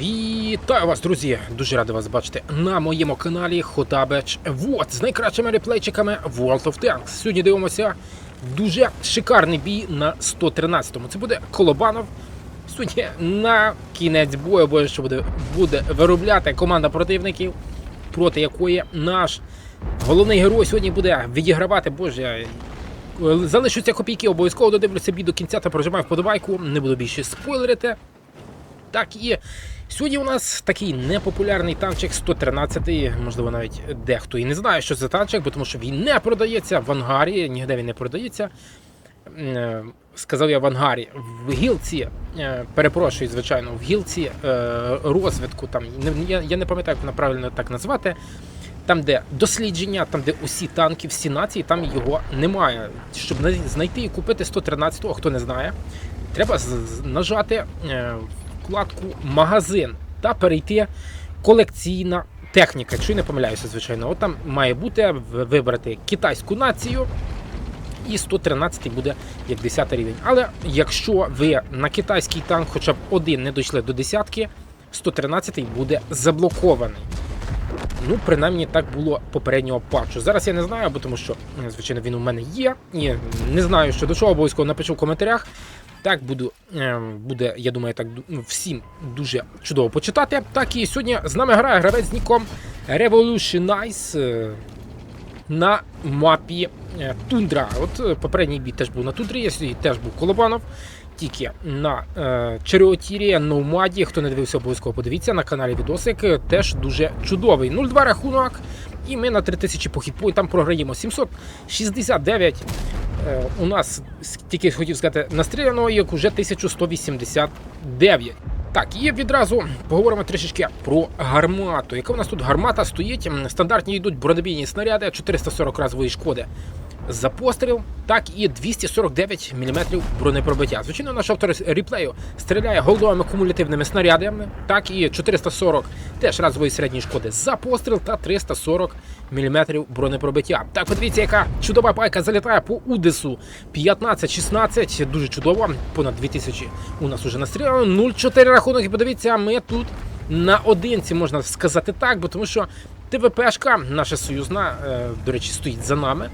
Вітаю вас, друзі! Дуже радий вас бачити на моєму каналі Хотабеч Вот з найкращими реплейчиками World of Tanks. Сьогодні дивимося дуже шикарний бій на 113-му. Це буде Колобанов. Сьогодні на кінець бою, бо що буде, буде виробляти команда противників, проти якої наш головний герой сьогодні буде відігравати. Боже, залишаться копійки, обов'язково додивлюся бій до кінця та прожимаю вподобайку. Не буду більше спойлерити. Так і сьогодні у нас такий непопулярний танчик 113, можливо, навіть дехто і не знає, що це танчик, бо тому що він не продається в ангарі, ніде він не продається. Е, Сказав я в ангарі, в гілці, е, перепрошую, звичайно, в гілці е, розвитку, там я, не пам'ятаю, як вона правильно так назвати. Там, де дослідження, там, де усі танки, всі нації, там його немає. Щоб знайти і купити 113-го, хто не знає, треба нажати вкладку Магазин та перейти колекційна техніка. Я не помиляюся, звичайно, от там має бути вибрати китайську націю. І 113 буде як 10 рівень. Але якщо ви на китайський танк хоча б один не дійшли до десятки, 113 буде заблокований. Ну, принаймні так було попереднього патчу. Зараз я не знаю, бо тому що, звичайно, він у мене є. І не знаю, що до чого, обов'язково напишу в коментарях. Так буду, е, буде, я думаю, так ну, всім дуже чудово почитати. Так і сьогодні з нами грає гравець з ніком Revolutionize е, на мапі е, Тундра. От попередній бій теж був на Тундрі, я сьогодні теж був Колобанов. Тільки на е, Череотірі, Номаді. Хто не дивився, обов'язково подивіться на каналі відосик. Теж дуже чудовий. 0-2 рахунок. І ми на 3000 по хітпоінтам програємо 769. Е, у нас тільки хотів сказати настріляно, як уже 1189. Так, і відразу поговоримо трішечки про гармату. Яка у нас тут гармата стоїть? Стандартні йдуть бронебійні снаряди 440 разової шкоди за постріл, так і 249 мм бронепробиття. Звичайно, наш автор реплею стріляє голдовими кумулятивними снарядами, так і 440 теж разової середньої шкоди за постріл та 340 мм бронепробиття. Так, подивіться, яка чудова пайка залітає по Удесу 15-16. Дуже чудово. Понад 2000 у нас уже настріляно. 0-4 рахунок. І подивіться, ми тут на одинці можна сказати так, бо тому що ТВПшка, наша союзна, е, до речі, стоїть за нами.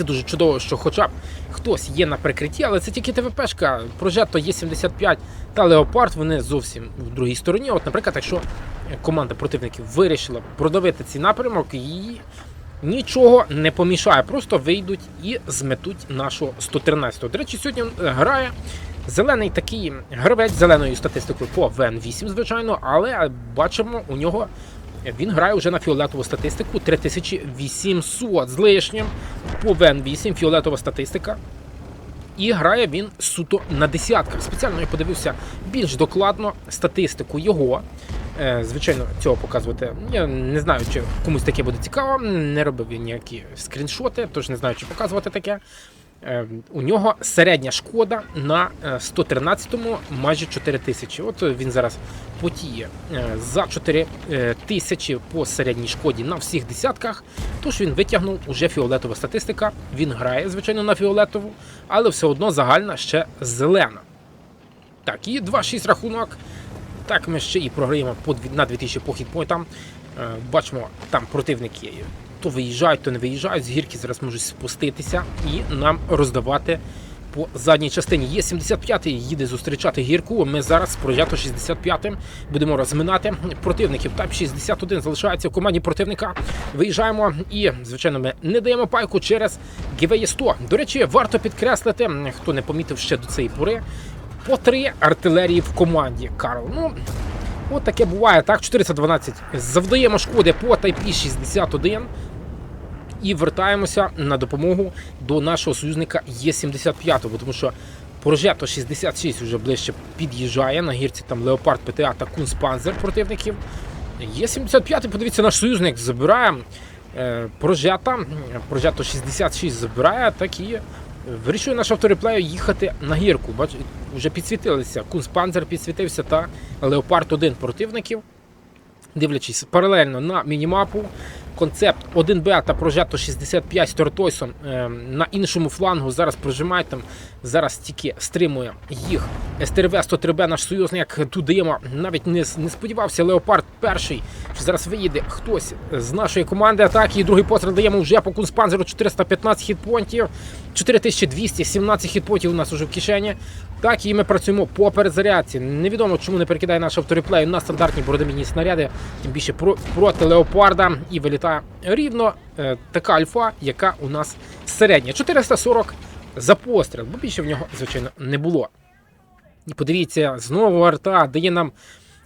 Це дуже чудово, що хоча б хтось є на прикритті, але це тільки ТВПшка. Прожето Є75 та Леопард, вони зовсім в другій стороні. От, наприклад, якщо команда противників вирішила продавити цей напрямок, їй нічого не помішає. Просто вийдуть і зметуть нашого 113-го. До речі, сьогодні е, грає зелений такий гравець зеленою статистикою по ВН8, звичайно, але бачимо у нього. Він грає вже на фіолетову статистику 3800 з лишнім по ВН8 фіолетова статистика. І грає він суто на десятках. Спеціально я подивився більш докладно статистику його. Е, Звичайно, цього показувати. Я не знаю, чи комусь таке буде цікаво. Не робив він ніякі скріншоти, тож не знаю, чи показувати таке. Е, У нього середня шкода на е, 113-му майже 4 тисячі. От він зараз потіє е, за 4 е, тисячі по середній шкоді на всіх десятках. Тож він витягнув уже фіолетова статистика. Він грає, звичайно, на фіолетову, але все одно загальна ще зелена. Так, і 2-6 рахунок. Так, ми ще і програємо на 2000 по хітпоінтам. Е, Бачимо, там противники то виїжджають, то не виїжджають. З гірки зараз можуть спуститися і нам роздавати по задній частині. Є 75-й, їде зустрічати гірку. Ми зараз з прожято 65-м будемо розминати противників. Тайп 61 залишається в команді противника. Виїжджаємо і, звичайно, ми не даємо пайку через гівеє 100. До речі, варто підкреслити, хто не помітив ще до цієї пори, по три артилерії в команді. Карл. Ну, от таке буває. Так, 412 завдаємо шкоди по Type 61 і вертаємося на допомогу до нашого союзника Є75, бо тому що Прожето 66 вже ближче під'їжджає. На гірці там Леопард ПТА та Кунспанзер противників. Є75, подивіться, наш союзник забирає Прожета. Прожето 66 забирає, так і вирішує наш автореплею їхати на гірку. Бач, вже підсвітилися. Кунспанзер підсвітився та Леопард 1 противників. Дивлячись паралельно на мінімапу, концепт 1Б та прожето 65 з Тортойсом е, на іншому флангу зараз прожимають там. Зараз тільки стримує їх. СТРВ 103Б, наш союзник. Тут даємо навіть не, не сподівався Леопард перший, що зараз виїде хтось з нашої команди атаки. І другий постріл даємо вже по Кунспанзеру 415 хітпонтів, 4217 хітпонтів у нас уже в кишені. Так, і ми працюємо по перезарядці. Невідомо, чому не перекидає наш автореплей на стандартні бородомінні снаряди, тим більше про, проти леопарда. І вилітає рівно е, така альфа, яка у нас середня. 440 за постріл, бо більше в нього, звичайно, не було. І подивіться, знову арта дає нам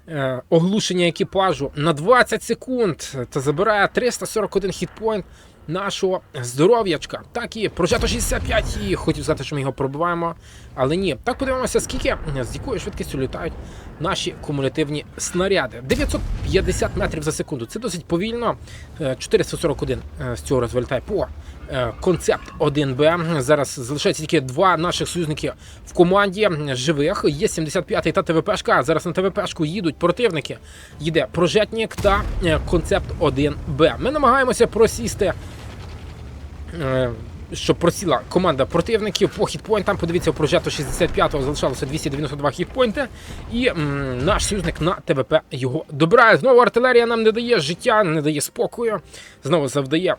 е, оглушення екіпажу на 20 секунд та забирає 341 хітпойнт нашого здоров'ячка. Так і прожато 65 і хотів сказати, що ми його пробиваємо, але ні. Так подивимося, скільки з якою швидкістю літають наші кумулятивні снаряди. 950 метрів за секунду. Це досить повільно. Е, 441 е, з цього розвертає по е, концепт 1Б. Зараз залишається тільки два наших союзники в команді живих. Є 75-й та ТВПшка. Зараз на ТВПшку їдуть противники. Їде прожетнік та е, концепт 1Б. Ми намагаємося просісти. е, Щоб просіла команда противників по хітпойнтам. Подивіться, у прожету 65-го залишалося 292 хітпойнти. І наш союзник на ТВП його добирає. Знову артилерія нам не дає життя, не дає спокою. Знову завдає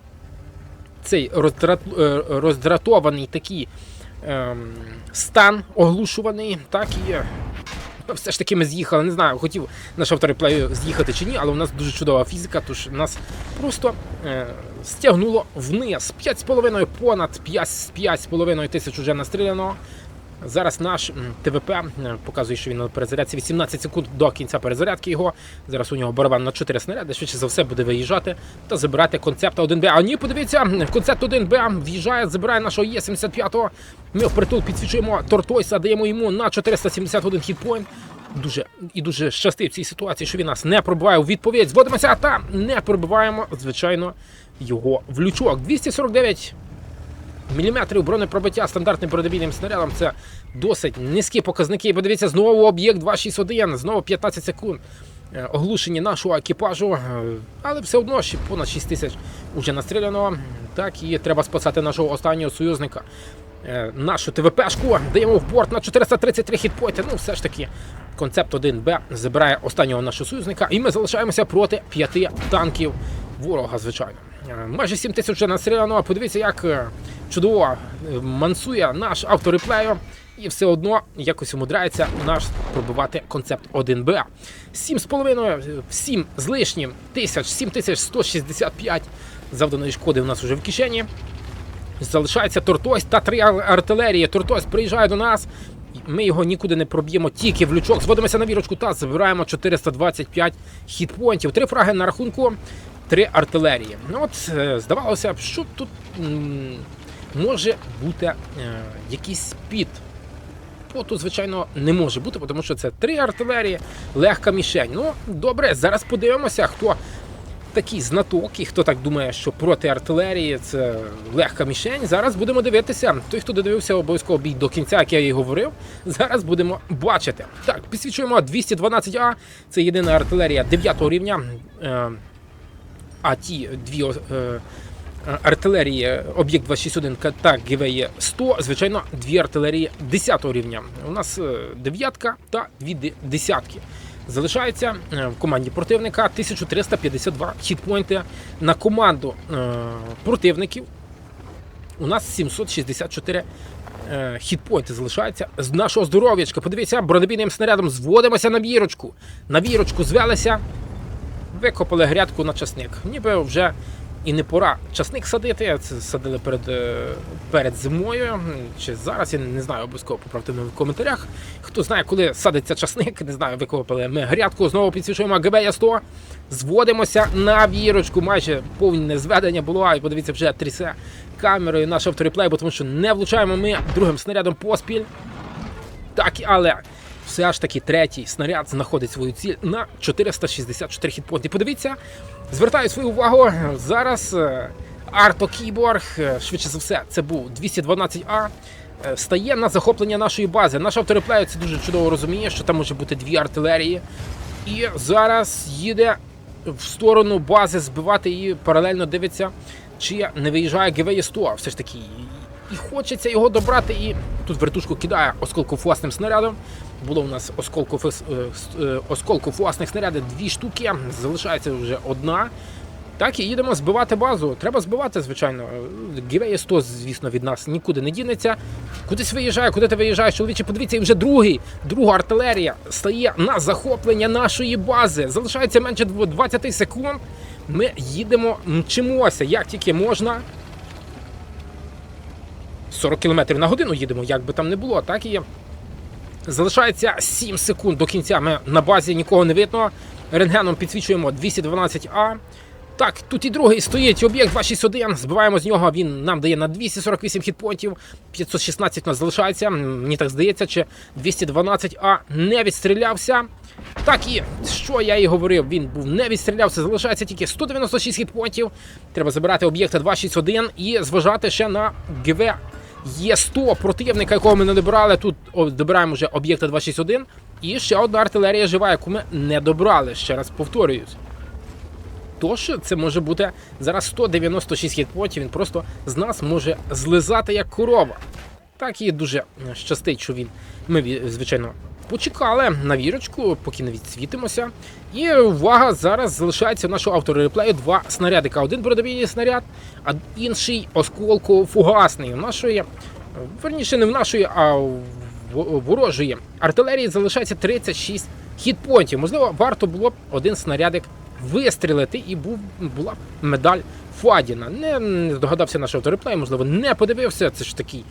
цей е, роздратований такий ем, стан оглушуваний, так і. Все ж таки ми з'їхали. Не знаю, хотів наш автор реплею з'їхати чи ні, але у нас дуже чудова фізика, тож нас просто е, стягнуло вниз. 5,5 понад 5,5 тисяч уже настріляно. Зараз наш ТВП показує, що він на перезарядці 18 секунд до кінця перезарядки його. Зараз у нього барабан на 4 снаряди, швидше за все буде виїжджати та забирати концепт 1Б. А ні, подивіться, концепт 1Б в'їжджає, забирає нашого Є75. Ми впритул підсвічуємо Тортойса, даємо йому на 471 хітпойнт. Дуже і дуже щастив в цій ситуації, що він нас не пробиває у відповідь. Зводимося та не пробиваємо, звичайно, його в лючок. 249 міліметрів бронепробиття стандартним бронебійним снарядом це досить низькі показники. Подивіться, знову об'єкт 261, знову 15 секунд. Е, Оглушення нашого екіпажу, е, але все одно ще понад 6 тисяч уже настріляно. Так і треба спасати нашого останнього союзника. Е, Нашу ТВПшку даємо в борт на 433 хітпойти. Ну, все ж таки, концепт 1Б забирає останнього нашого союзника, і ми залишаємося проти п'яти танків ворога, звичайно. Майже 7 тисяч вже настріляно. Подивіться, як чудово е, мансує наш автореплею. І все одно якось умудряється наш пробивати концепт 1Б. 7,5, 7 з лишнім тисяч, 7165 завданої шкоди у нас вже в кишені. Залишається Тортось та три артилерії. Тортось приїжджає до нас. Ми його нікуди не проб'ємо, тільки в лючок. Зводимося на вірочку та забираємо 425 хітпоінтів. Три фраги на рахунку, три артилерії. Ну от, е, здавалося б, що тут може бути е, якийсь під. Поту, звичайно, не може бути, тому що це три артилерії, легка мішень. Ну, добре, зараз подивимося, хто такий знаток, і хто так думає, що проти артилерії це легка мішень. Зараз будемо дивитися. Той, хто додивився обов'язково бій до кінця, як я і говорив, зараз будемо бачити. Так, підсвічуємо 212А. Це єдина артилерія 9 рівня. Е, А ті дві е, артилерії, об'єкт 261 та ГВЄ 100, звичайно, дві артилерії 10 рівня. У нас е, дев'ятка та дві десятки. Залишається е, в команді противника 1352 хітпойнти на команду е, противників. У нас 764 е, хітпойнти залишаються з нашого здоров'ячка. Подивіться, бронебійним снарядом зводимося на вірочку. На вірочку звелися, викопали грядку на часник. Ніби вже і не пора часник садити. Це садили перед, е, перед зимою. Чи зараз я не знаю, обов'язково поправте мене в коментарях. Хто знає, коли садиться часник, не знаю, викопали ми грядку, знову підсвічуємо ГБ 100 зводимося на вірочку. Майже повне зведення було. І подивіться, вже трясе камерою наш автореплей, бо тому що не влучаємо ми другим снарядом поспіль. Так, але все ж таки третій снаряд знаходить свою ціль на 464 хітпонти. Подивіться, звертаю свою увагу. Зараз е, Арто Кіборг, е, швидше за все, це був 212А. е, Стає на захоплення нашої бази. Наш автореплею це дуже чудово розуміє, що там може бути дві артилерії. І зараз їде в сторону бази збивати і паралельно дивиться, чи не виїжджає ГВЄ 100 все ж таки. І хочеться його добрати, і тут вертушку кидає осколкофуасним снарядом. Було у нас осколкофес- е, е, осколкофуасних снарядів дві штуки, залишається вже одна. Так, і їдемо збивати базу. Треба збивати, звичайно. Гівеє 100, звісно, від нас нікуди не дінеться. Кудись виїжджає, куди ти виїжджаєш, чоловіче, подивіться, і вже другий, друга артилерія стає на захоплення нашої бази. Залишається менше 20 секунд. Ми їдемо, мчимося, як тільки можна. 40 км на годину їдемо, як би там не було, так і. Залишається 7 секунд до кінця. Ми на базі нікого не видно. Рентгеном підсвічуємо 212А. Так, тут і другий стоїть об'єкт 261. Збиваємо з нього. Він нам дає на 248 хітпонтів. 516 у нас залишається. Мені так здається, чи 212А не відстрілявся. Так і що я і говорив, він був не відстрілявся. Залишається тільки 196 хітпонтів. Треба забирати об'єкта 261 і зважати ще на ГВ Є 100 противника, якого ми не добрали. Тут добираємо вже об'єкта 261. І ще одна артилерія жива, яку ми не добрали. Ще раз повторююсь. Тож це може бути зараз 196 хітпотів. Він просто з нас може злизати як корова. Так і дуже щастить, що він. Ми, звичайно, почекали на вірочку, поки не відсвітимося. І увага, зараз залишається в нашого автореплею два снарядика. Один бродобійний снаряд, а інший осколково-фугасний. У нашої, верніше, не в нашої, а в ворожої артилерії залишається 36 хітпонтів. Можливо, варто було б один снарядик вистрілити, і був, була медаль Фадіна. Не, не здогадався наш автореплей, можливо, не подивився. Це ж такий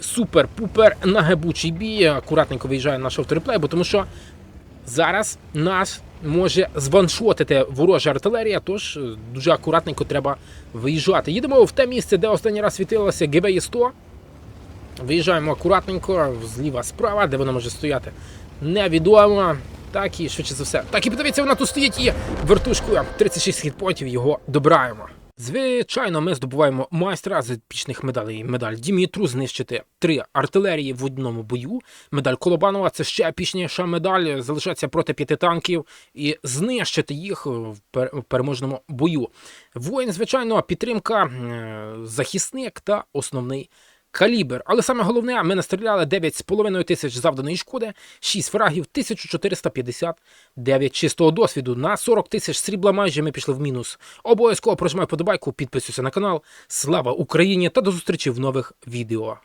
супер-пупер нагибучий бій. Акуратненько виїжджає наш автореплей, бо тому що зараз нас може званшотити ворожа артилерія, тож е, дуже акуратненько треба виїжджати. Їдемо в те місце, де останній раз світилося ГБЄ 100. Виїжджаємо акуратненько, зліва справа, де вона може стояти. Невідомо. Так і швидше за все. Так і подивіться, вона тут стоїть і вертушкою 36 хітпонтів його добираємо. Звичайно, ми здобуваємо майстра з епічних медалей. Медаль Дімітру знищити три артилерії в одному бою. Медаль Колобанова це ще епічніша медаль. Залишатися проти п'яти танків і знищити їх в пер- переможному бою. Воїн, звичайно, підтримка, захисник та основний калібр. Але саме головне, ми настріляли 9,5 тисяч завданої шкоди, 6 фрагів, 1459 чистого досвіду. На 40 тисяч срібла майже ми пішли в мінус. Обов'язково прожимай подобайку, підписуйся на канал. Слава Україні та до зустрічі в нових відео.